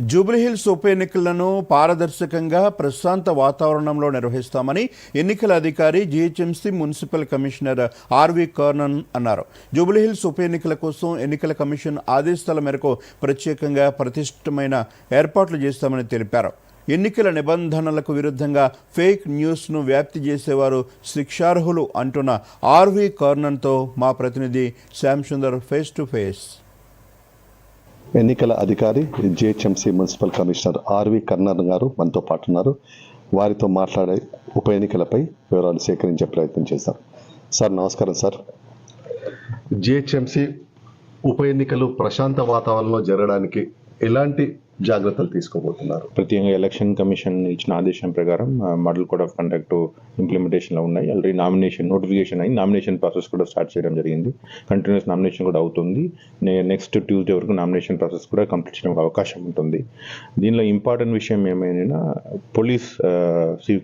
జూబ్లీహిల్స్ ఉప ఎన్నికలను పారదర్శకంగా ప్రశాంత వాతావరణంలో నిర్వహిస్తామని ఎన్నికల అధికారి GHMC municipal commissioner RV Karnan అన్నారు. జూబ్లీహిల్స్ ఉప ఎన్నికల కోసం ఎన్నికల కమిషన్ ఆదేశాల మేరకు ప్రత్యేకంగా ప్రతిష్టమైన ఏర్పాట్లు చేస్తామని తెలిపారు. ఎన్నికల నిబంధనలకు విరుద్ధంగా ఫేక్ న్యూస్ను వ్యాప్తి చేసేవారు శిక్షార్హులు అంటున్న ఆర్వి కర్నన్తో మా ప్రతినిధి Shyam Sundar face to face. ఎన్నికల అధికారి GHMC municipal commissioner RV Karnan గారు మనతో పాటు ఉన్నారు వారితో మాట్లాడే ఉప ఎన్నికలపై వివరాలు సేకరించే ప్రయత్నం చేశాం సార్ నమస్కారం సార్. జిహెచ్ఎంసీ ఉప ఎన్నికలు ప్రశాంత వాతావరణంలో జరగడానికి ఎలాంటి జాగ్రత్తలు తీసుకోబోతున్నారు. ప్రత్యేకంగా ఎలక్షన్ కమిషన్ ఇచ్చిన ఆదేశం ప్రకారం మోడల్ కోడ్ ఆఫ్ కండక్ట్ ఇంప్లిమెంటేషన్లో ఉన్నాయి ఆల్రెడీ నామినేషన్ నోటిఫికేషన్ అయ్యి నామినేషన్ ప్రాసెస్ కూడా స్టార్ట్ చేయడం జరిగింది. కంటిన్యూస్ నామినేషన్ కూడా అవుతుంది. నెక్స్ట్ ట్యూస్డే వరకు నామినేషన్ ప్రాసెస్ కూడా కంప్లీట్ చేయడానికి అవకాశం ఉంటుంది. దీనిలో ఇంపార్టెంట్ విషయం ఏమైనా పోలీస్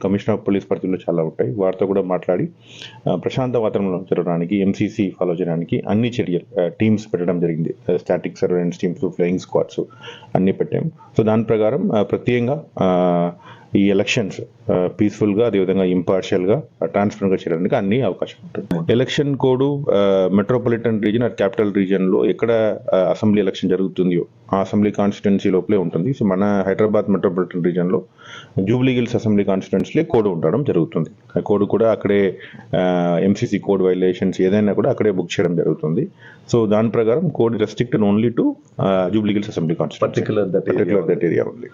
కమిషనర్ ఆఫ్ పోలీస్ పరిధిలో చాలా ఉంటాయి. వారితో కూడా మాట్లాడి ప్రశాంత వాతావరణంలో జరగడానికి ఎంసీసీ ఫాలో చేయడానికి అన్ని చర్యలు టీమ్స్ పెట్టడం జరిగింది. Static surveillance teams flying squads అన్ని పెట్టాం సో దాని ప్రకారం ప్రత్యేకంగా ఆ, ఈ ఎలక్షన్స్ పీస్ఫుల్గా అదేవిధంగా ఇంపార్షియల్గా ట్రాన్స్పరెంట్గా చేయడానికి అన్ని అవకాశం ఉంటుంది election code metropolitan region R capital రీజన్లో ఎక్కడ అసెంబ్లీ ఎలక్షన్ జరుగుతుందో అసెంబ్లీ కాన్స్టిట్యున్సీ లోపలే ఉంటుంది. సో మన హైదరాబాద్ మెట్రోపాలిటన్ రీజియన్లో జూబ్లీ హిల్స్ అసెంబ్లీ కాన్స్టిట్యున్సీలో కోడ్ ఉండడం జరుగుతుంది. ఆ కోడ్ కూడా అక్కడే ఎంసీసీ కోడ్ వైలేషన్స్ ఏదైనా కూడా అక్కడే బుక్ చేయడం జరుగుతుంది. సో దాని ప్రకారం code restricted only to Jubilee Hills assembly constituency. Particular that particular that area ఉంది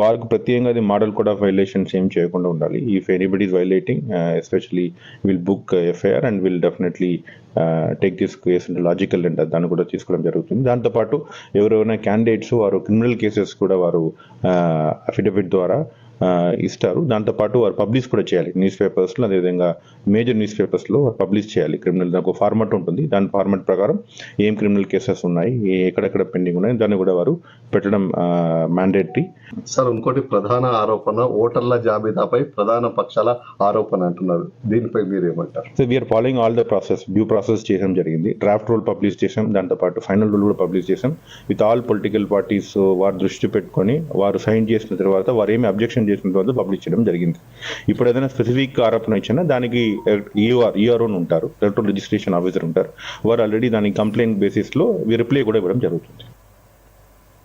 వారికి ప్రత్యేకంగా అది మోడల్ కోడ్ ఆఫ్ వైలేషన్స్ ఏం చేయకుండా ఉండాలి. If anybody is violating especially will book FIR and will definitely take this case logical and దాన్ని కూడా తీసుకోవడం జరుగుతుంది. దాంతోపాటు ఎవరైనా క్యాండిడేట్స్ వారు క్రిమినల్ కేసెస్ కూడా వారు అఫిడవిట్ ద్వారా ఇస్తారు. దాంతోపాటు వారు పబ్లిష్ కూడా చేయాలి. న్యూస్ పేపర్స్లో అదేవిధంగా మేజర్ న్యూస్ పేపర్స్లో పబ్లిష్ చేయాలి. క్రిమినల్ దానికి ఒక ఫార్మాట్ ఉంటుంది. దాని ఫార్మాట్ ప్రకారం ఏం క్రిమినల్ కేసెస్ ఉన్నాయి ఏ- ఎక్కడెక్కడ పెండింగ్ ఉన్నాయి దాన్ని కూడా వారు పెట్టడం మ్యాండేటరీ సార్ ఇంకోటి ప్రధాన ఆరోపణ ఓటర్ల జాబితాపై ప్రధాన పక్షాల ఆరోపణ అంటున్నారు. దీనిపై మీరు ఏమంటారు so we are following all the process due process చేయడం జరిగింది. డ్రాఫ్ట్ రూల్ పబ్లిష్ చేసాం దాంతోపాటు ఫైనల్ రూల్ కూడా పబ్లిష్ చేసాం విత్ ఆల్ పొలిటికల్ పార్టీస్ వారు దృష్టి పెట్టుకొని వారు సైన్ చేసిన తర్వాత వారు ఏమి అబ్జెక్షన్ చేసినటువంటి పబ్లిష్ చేయడం జరిగింది. ఇప్పుడు ఏదైనా స్పెసిఫిక్ ఆరోపణ ఇచ్చినా దానికి ఈఆర్ ఈఆర్ఓ ఉంటారు ఎలక్ట్రల్ రిజిస్ట్రేషన్ ఆఫీసర్ ఉంటారు. వారు ఆల్రెడీ దానికి కంప్లైంట్ బేసిస్లో రిప్లై కూడా ఇవ్వడం జరుగుతుంది.